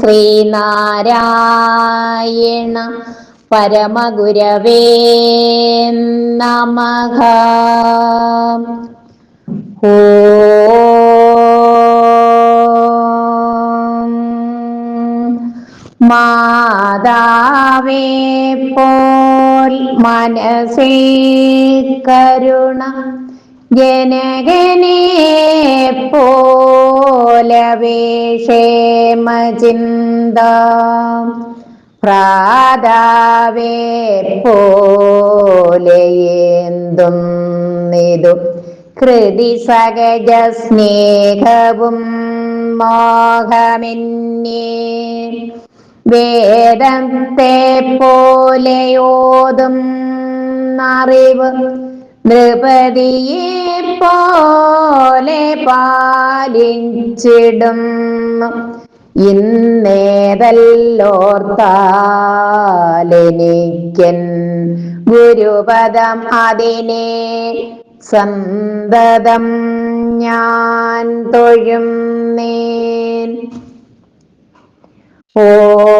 ശ്രീനാരായണ പരമഗുരവേ നമഃ. ഓ മാതാവേ പോൽ മനസേ കരുണ ജനഗനെ പോലവേഷേമചിന്ത പ്രാതാവേ പോലെയേന്തും നിതു കൃതി സകജ സ്നേഹവും മോഹമെന്നേ. വേദത്തെ പോലെയോതും അറിവ് നൃപതിയെ പോലെ പാലിച്ചിടും. ഇന്നേതല്ലോർത്താലെനിക്കൻ ഗുരുപദം അതിനെ സന്തതം ഞാൻ തൊഴും നേൻ. ഓം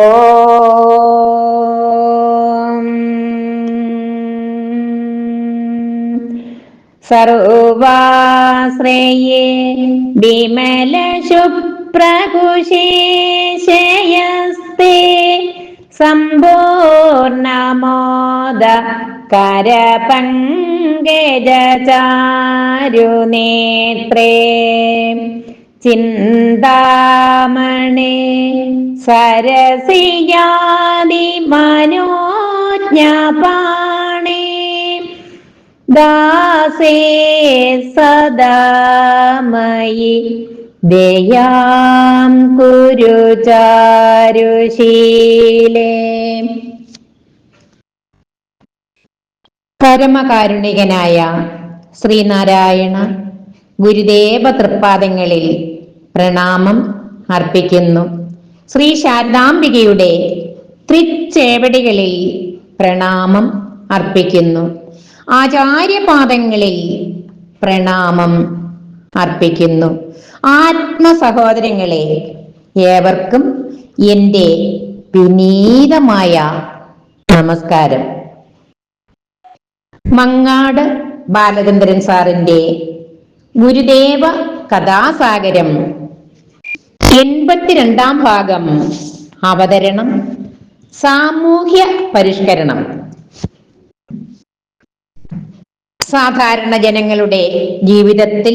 സർവാശ്രയേ വിമല ശുപ്രകുശേഷയസ്തേ സമ്പൂർണമോദ കരപങ്കജചാരുനേത്രേ ചിന്താമണി സരസിയാദി മനോജ്ഞപാണി ദാസേ സദാമയി ദയാം കുരു ചാരുശീലേ പരമകാരുണികനായ ശ്രീനാരായണ ഗുരുദേവ തൃപ്പാദങ്ങളിൽ പ്രണാമം അർപ്പിക്കുന്നു. ശ്രീ ശാരദാംബികയുടെ തൃച്ചേവടികളിൽ പ്രണാമം അർപ്പിക്കുന്നു. ആചാര്യപാദങ്ങളിൽ പ്രണാമം അർപ്പിക്കുന്നു. ആത്മ സഹോദരങ്ങളെ ഏവർക്കും എന്റെ വിനീതമായ നമസ്കാരം. മങ്ങാട് ബാലചന്ദ്രൻ സാറിന്റെ ഗുരുദേവ കഥാസാഗരം എൺപത്തിരണ്ടാം ഭാഗം അവതരണം സാമൂഹ്യ പരിഷ്കരണം. സാധാരണ ജനങ്ങളുടെ ജീവിതത്തിൽ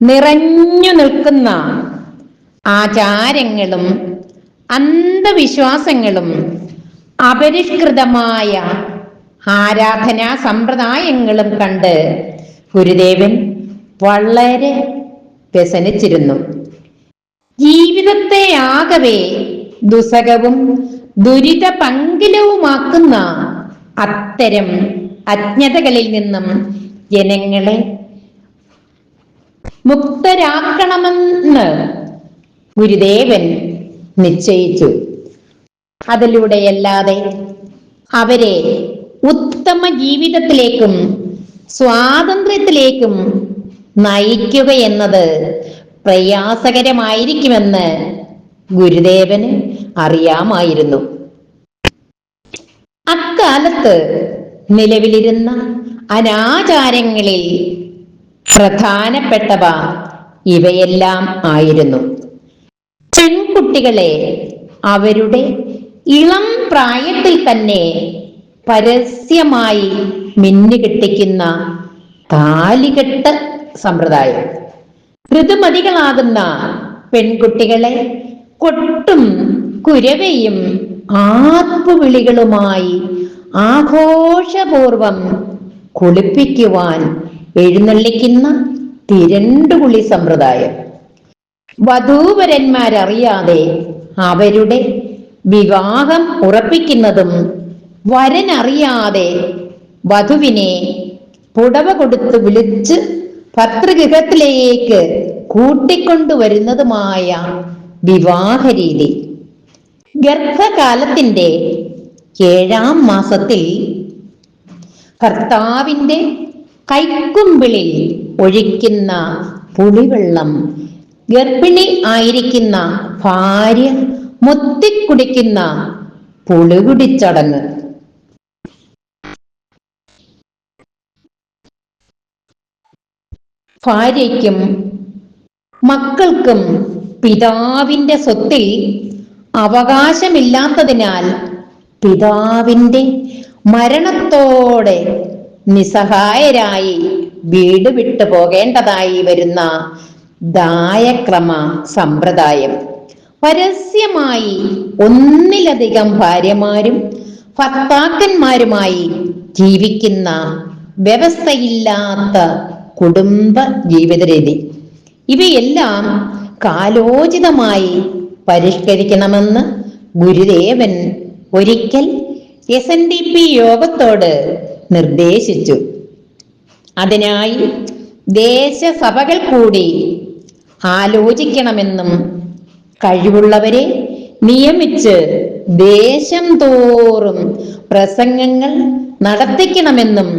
നിറഞ്ഞു നിൽക്കുന്ന ആചാരങ്ങളും അന്ധവിശ്വാസങ്ങളും അപരിഷ്കൃതമായ ആരാധനാ സമ്പ്രദായങ്ങളും കണ്ട് ഗുരുദേവൻ വളരെ വ്യസനിച്ചിരുന്നു. ജീവിതത്തെ ആകവേ ദുസകവും ദുരിത പങ്കിലവുമാക്കുന്ന അത്തരം അജ്ഞതകളിൽ നിന്നും ജനങ്ങളെ മുക്തരാക്കണമെന്ന് ഗുരുദേവൻ നിശ്ചയിച്ചു. അതിലൂടെയല്ലാതെ അവരെ ഉത്തമ ജീവിതത്തിലേക്കും സ്വാതന്ത്ര്യത്തിലേക്കും നയിക്കുക എന്നത് പ്രയാസകരമായിരിക്കുമെന്ന് ഗുരുദേവന് അറിയാമായിരുന്നു. അക്കാലത്ത് നിലവിലിരുന്ന അനാചാരങ്ങളിൽ പ്രധാനപ്പെട്ടവ ഇവയെല്ലാം ആയിരുന്നു. പെൺകുട്ടികളെ അവരുടെ ഇളം പ്രായത്തിൽ തന്നെ പരസ്യമായി മിന്നുകെട്ടിക്കുന്ന താലികെട്ട് സമ്പ്രദായം. ഋതുമതികളാകുന്ന പെൺകുട്ടികളെ കൊട്ടും കുരവയും ആർപ്പുവിളികളുമായി ആഘോഷപൂർവം കുളിപ്പിക്കുവാൻ എഴുന്നള്ളിക്കുന്ന തിരണ്ടുകുളി സമ്പ്രദായം. വധൂവരന്മാരറിയാതെ അവരുടെ വിവാഹം ഉറപ്പിക്കുന്നതും വരനറിയാതെ വധുവിനെ പുടവ കൊടുത്ത് വിളിച്ച് ഭർത്തൃഗൃഹത്തിലേക്ക് കൂട്ടിക്കൊണ്ടുവരുന്നതുമായ വിവാഹരീതി. ഗർഭകാലത്തിന്റെ ഏഴാം മാസത്തിൽ ഭർത്താവിന്റെ കൈക്കുമ്പിളിൽ ഒഴിക്കുന്ന പുളിവെള്ളം ഗർഭിണി ആയിരിക്കുന്ന ഭാര്യ മുത്തിക്കുടിക്കുന്ന പുളികുടിച്ചടങ്ങ്. ഭാര്യയ്ക്കും മക്കൾക്കും പിതാവിന്റെ സ്വത്തിൽ അവകാശമില്ലാത്തതിനാൽ പിതാവിന്റെ മരണത്തോടെ നിസ്സഹായരായി വീട് വിട്ടു പോകേണ്ടതായി വരുന്ന ദായക്രമ സമ്പ്രദായം. പരസ്യമായി ഒന്നിലധികം ഭാര്യമാരും ഭർത്താക്കന്മാരുമായി ജീവിക്കുന്ന വ്യവസ്ഥയില്ലാത്ത കുടുംബ ജീവിത രീതി ഇവയെല്ലാം കാലോചിതമായി പരിഷ്കരിക്കണമെന്ന് ഗുരുദേവൻ ഒരിക്കൽ എസ് എൻ ഡി പി യോഗത്തോട് നിർദ്ദേശിച്ചു. അതിനായി ദേശസഭകൾ കൂടി ആലോചിക്കണമെന്നും കഴിവുള്ളവരെ നിയമിച്ച് ദേശം തോറും പ്രസംഗങ്ങൾ നടത്തിക്കണമെന്നും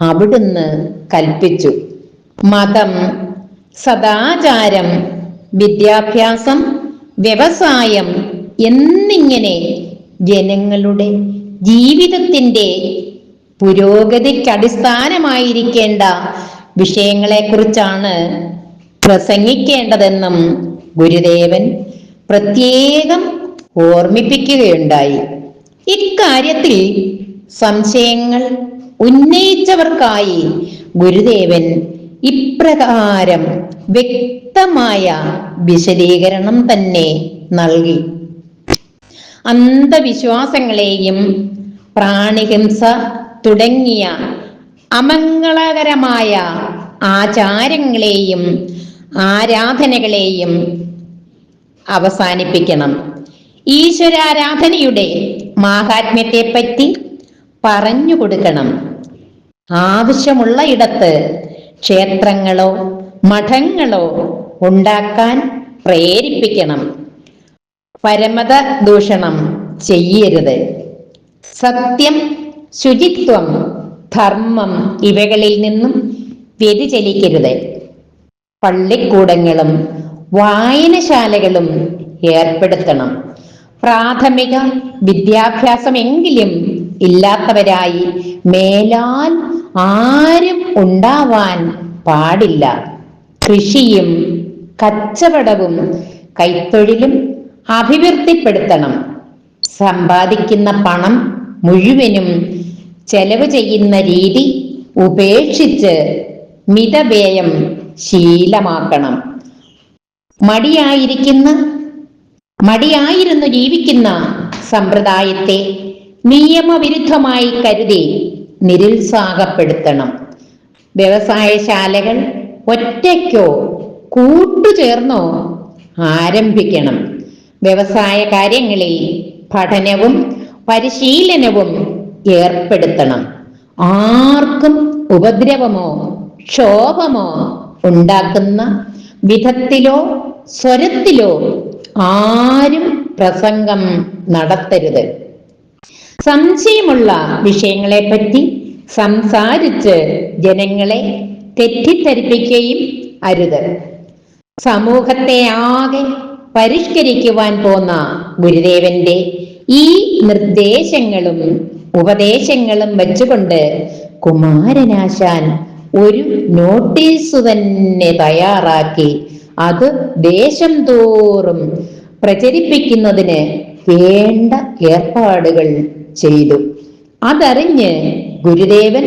അവിടുന്ന് കൽപ്പിച്ചു. മതം സദാചാരം വിദ്യാഭ്യാസം വ്യവസായം എന്നിങ്ങനെ ജനങ്ങളുടെ ജീവിതത്തിന്റെ പുരോഗതിക്കടിസ്ഥാനമായിരിക്കേണ്ട വിഷയങ്ങളെക്കുറിച്ചാണ് പ്രസംഗിക്കേണ്ടതെന്നും ഗുരുദേവൻ പ്രത്യേകം ഓർമ്മിപ്പിക്കുകയുണ്ടായി. ഇക്കാര്യത്തിൽ സംശയങ്ങൾ ഉന്നയിച്ചവർക്കായി ഗുരുദേവൻ ഇപ്രകാരം വ്യക്തമായ വിശദീകരണം തന്നെ നൽകി. അന്ധവിശ്വാസങ്ങളെയും പ്രാണിഹിംസ തുടങ്ങിയ അമംഗളകരമായ ആചാരങ്ങളെയും ആരാധനകളെയും അവസാനിപ്പിക്കണം. ഈശ്വരാരാധനയുടെ മാഹാത്മ്യത്തെപ്പറ്റി പറഞ്ഞു കൊടുക്കണം. ആവശ്യമുള്ള ഇടത്ത് ക്ഷേത്രങ്ങളോ മഠങ്ങളോ ഉണ്ടാക്കാൻ പ്രേരിപ്പിക്കണം. പരമത ദൂഷണം ചെയ്യരുത്. സത്യം ശുചിത്വം ധർമ്മം ഇവകളിൽ നിന്നും വ്യതിചലിക്കരുത്. പള്ളിക്കൂടങ്ങളും വായനശാലകളും ഏർപ്പെടുത്തണം. പ്രാഥമിക വിദ്യാഭ്യാസമെങ്കിലും ഇല്ലാത്തവരായി മേലാൽ ആരും ഉണ്ടാവാൻ പാടില്ല. കൃഷിയും കച്ചവടവും കൈത്തൊഴിലും അഭിവൃദ്ധിപ്പെടുത്തണം. സമ്പാദിക്കുന്ന പണം മുഴുവനും ചെലവ് ചെയ്യുന്ന രീതി ഉപേക്ഷിച്ച് മിതവ്യയം ശീലമാക്കണം. മടിയായിരിക്കുന്ന മടിയായിരുന്നു ജീവിക്കുന്ന സമ്പ്രദായത്തെ നിയമവിരുദ്ധമായി കരുതി നിരുത്സാഹപ്പെടുത്തണം. വ്യവസായശാലകൾ ഒറ്റയ്ക്കോ കൂട്ടുചേർന്നോ ആരംഭിക്കണം. വ്യവസായ കാര്യങ്ങളിൽ പഠനവും പരിശീലനവും ഏർപ്പെടുത്തണം. ആർക്കും ഉപദ്രവമോ ക്ഷോഭമോ ഉണ്ടാക്കുന്ന വിധത്തിലോ സ്വരത്തിലോ ആരും പ്രസംഗം നടത്തരുത്. സംശയമുള്ള വിഷയങ്ങളെപ്പറ്റി സംസാരിച്ച് ജനങ്ങളെ തെറ്റിദ്ധരിപ്പിക്കുകയും അരുത്. സമൂഹത്തെ ആകെ പരിഷ്കരിക്കുവാൻ പോന്ന ഗുരുദേവന്റെ ഈ നിർദ്ദേശങ്ങളും ഉപദേശങ്ങളും വെച്ചുകൊണ്ട് കുമാരനാശാൻ ഒരു നോട്ടീസ് തന്നെ തയ്യാറാക്കി അത് ദേശം തോറും പ്രചരിപ്പിക്കുന്നതിന് വേണ്ട ഏർപ്പാടുകൾ ചെയ്തു. അതറിഞ്ഞ് ഗുരുദേവൻ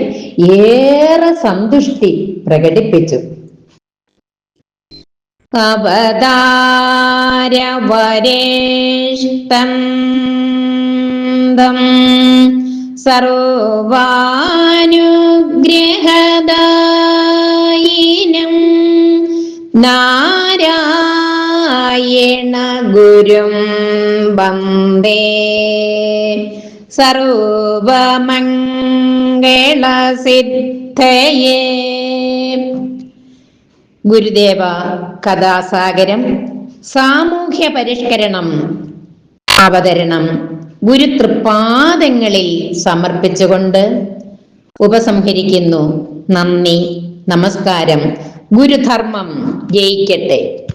ഏറെ സന്തുഷ്ടി പ്രകടിപ്പിച്ചു. അവതാരവരേഷ്ടം സർവാനുഗ്രഹദായിനം നാരായണ ഗുരും വന്ദേ സർവമംഗളസിദ്ധയേ. ഗുരുദേവ കഥാസാഗരം സാമൂഹ്യ പരിഷ്കരണം അവതരണം ഗുരുതൃപാദങ്ങളിൽ സമർപ്പിച്ചുകൊണ്ട് ഉപസംഹരിക്കുന്നു. നന്ദി നമസ്കാരം. ഗുരുധർമ്മം ജയിക്കട്ടെ.